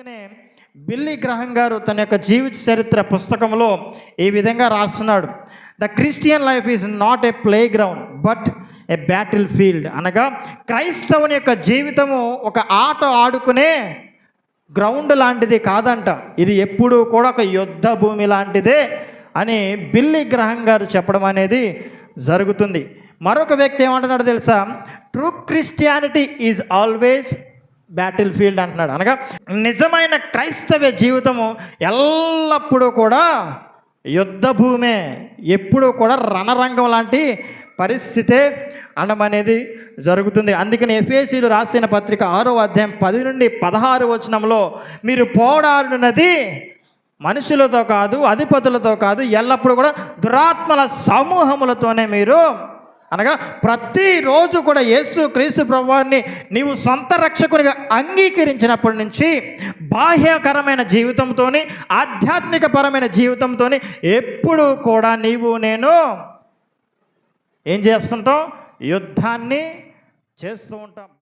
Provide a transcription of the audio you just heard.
అందుకనే బిల్లీ గ్రహం గారు తన యొక్క జీవిత చరిత్ర పుస్తకంలో ఈ విధంగా రాస్తున్నాడు. The Christian life is not a playground but a battlefield అనగా క్రైస్తవుని యొక్క జీవితము ఒక ఆట ఆడుకునే గ్రౌండ్ లాంటిది కాదంట. ఇది ఎప్పుడూ కూడా ఒక యుద్ధ భూమి లాంటిదే అని బిల్లీ గ్రహం గారు చెప్పడం అనేది జరుగుతుంది. మరొక వ్యక్తి ఏమంటున్నాడు తెలుసా? True Christianity is always battlefield అంటున్నాడు. అనగా నిజమైన క్రైస్తవ జీవితము ఎల్లప్పుడూ కూడా యుద్ధ భూమే ఎప్పుడూ కూడా రణరంగం లాంటి పరిస్థితే అనడం అనేది జరుగుతుంది. అందుకని ఎఫ్ఏసీలు రాసిన పత్రిక ఆరో అధ్యాయం పది నుండి పదహారు వచనంలో మీరు పోరాడినది మనుషులతో కాదు అధిపతులతో కాదు ఎల్లప్పుడూ కూడా దురాత్మల సమూహములతోనే మీరు అనగా ప్రతిరోజు కూడా యేసు క్రీస్తు ప్రభువాన్ని నీవు సొంత రక్షకునిగా అంగీకరించినప్పటి నుంచి బాహ్యకరమైన జీవితంతో ఆధ్యాత్మిక పరమైన జీవితంతో ఎప్పుడు కూడా నీవు నేను ఏం చేస్తుంటాం యుద్ధాన్ని చేస్తూ ఉంటాం.